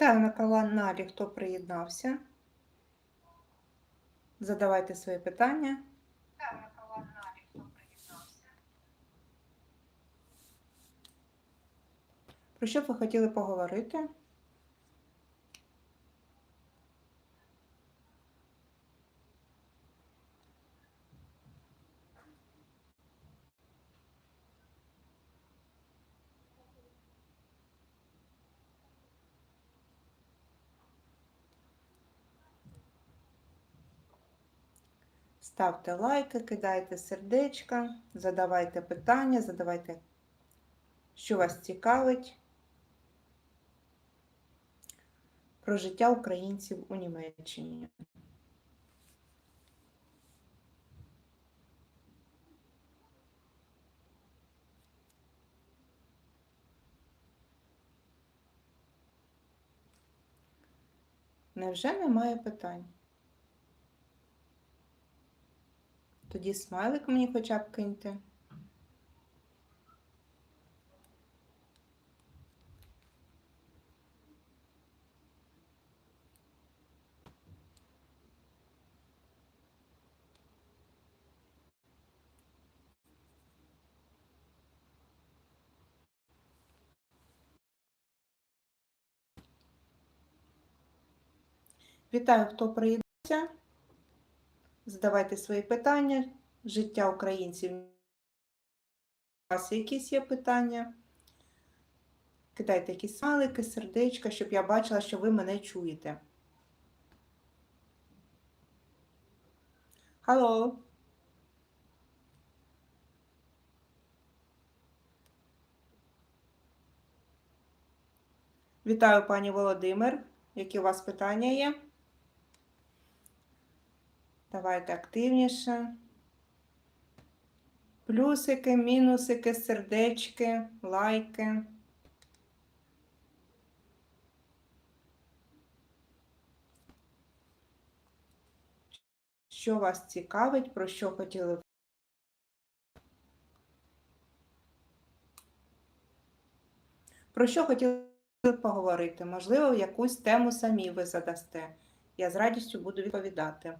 Вітаю на каналі, хто приєднався. Задавайте свої питання. Про що б ви хотіли поговорити? Ставте лайки, кидайте сердечка, задавайте питання, задавайте, що вас цікавить про життя українців у Німеччині. Невже немає питань? Тоді смайлик мені хоча б киньте. Вітаю, хто приєднався. Задавайте свої питання. Життя українців. У вас якісь є питання? Кидайте якісь смайлики, сердечка, щоб я бачила, що ви мене чуєте. Алло. Вітаю, пані Володимир. Які у вас питання є? Давайте активніше. Плюсики, мінусики, сердечки, лайки. Що вас цікавить, про що хотіли? б- Про що хотіли б поговорити? Можливо, якусь тему самі ви задасте. Я з радістю буду відповідати.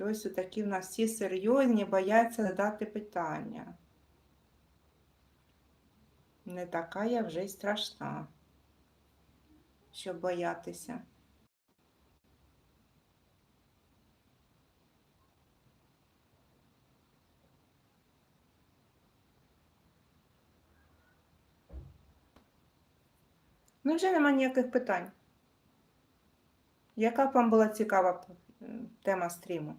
Щось такі в нас всі серйозні, бояться задати питання. Не така я вже й страшна, щоб боятися. Ну, вже нема ніяких питань. Яка б вам була цікава тема стріму?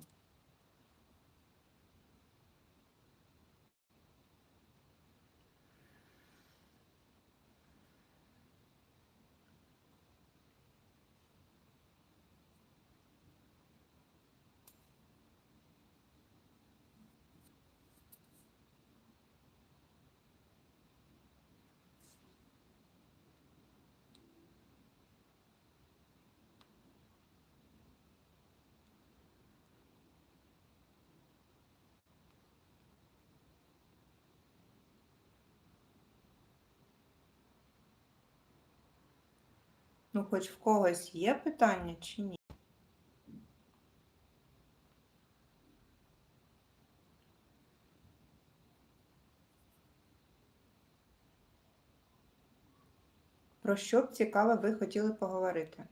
Ну, хоч в когось є питання чи ні? Про що б цікаве ви хотіли поговорити?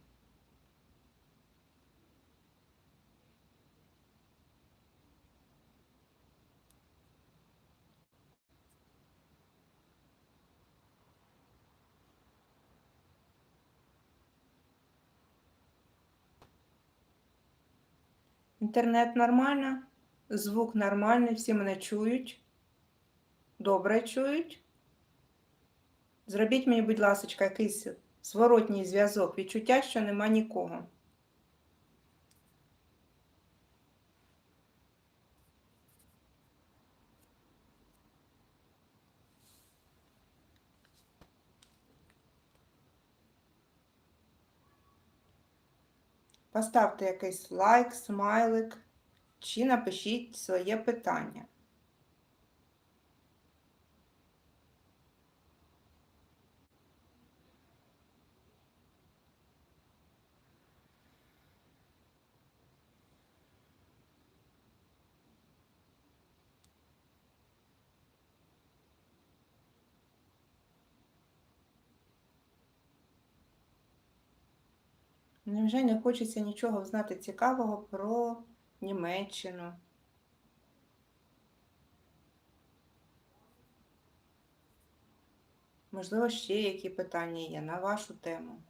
Інтернет нормально, звук нормальний, всі мене чують. Добре чують. Зробіть мені, будь ласка, якийсь зворотній зв'язок, відчуття, що нема нікого. Поставте якийсь лайк, смайлик. чи напишіть своє питання. Невже не хочеться нічого знати цікавого про Німеччину? Можливо, ще які питання є на вашу тему.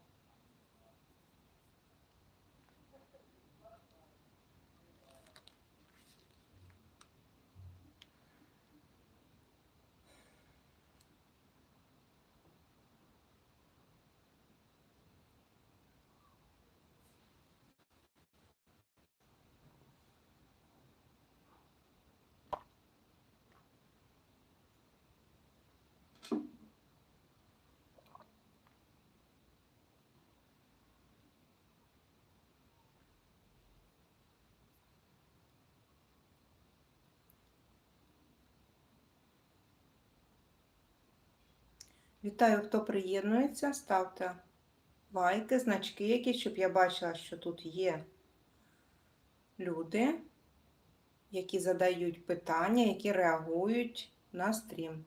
Вітаю, хто приєднується. Ставте лайки, значки якісь, щоб я бачила, що тут є люди, які задають питання, які реагують на стрім.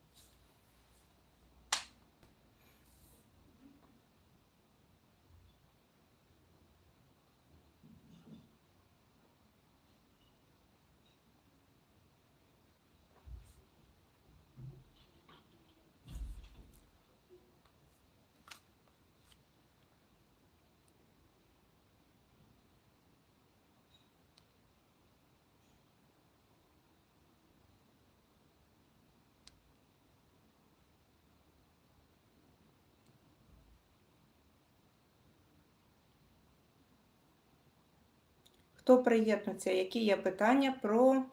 Хто приєднується, які є питання про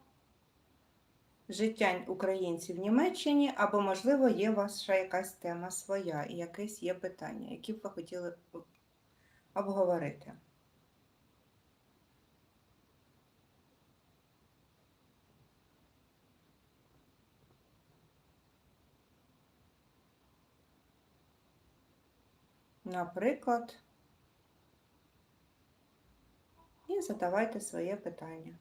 життя українців в Німеччині, або, можливо, є ваша якась тема своя і якесь є питання, які б ви хотіли обговорити. Наприклад, задавайте своє питання.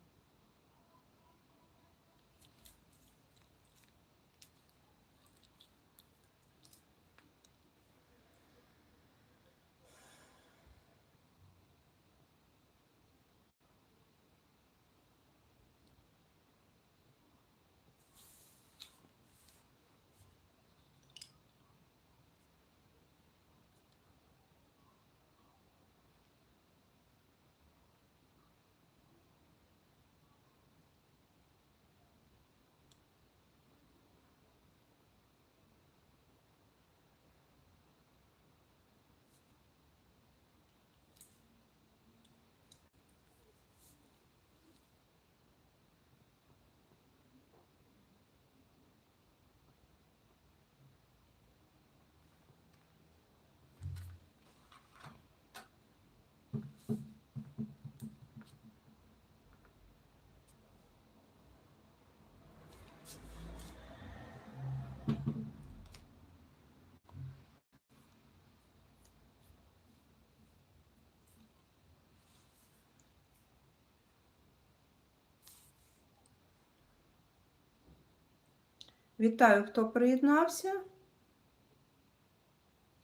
Вітаю, хто приєднався.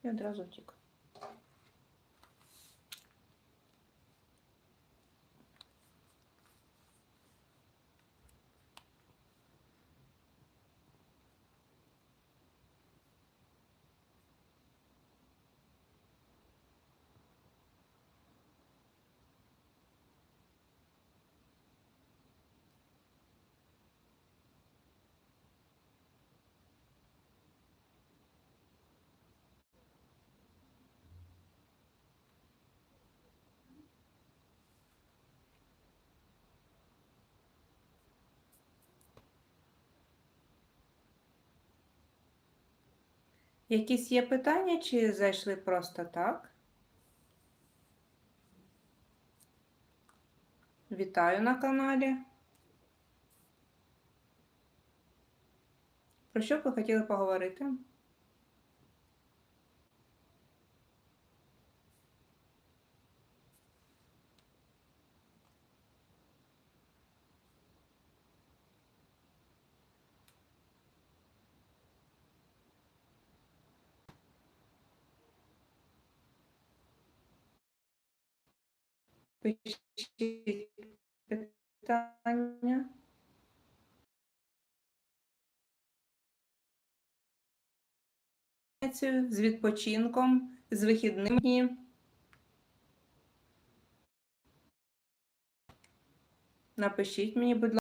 І одразу втік. Якісь є питання, чи зайшли просто так? Вітаю на каналі. Про що б ви хотіли поговорити? Пишіть питання. з відпочинком, з вихідними дні. Напишіть мені, будь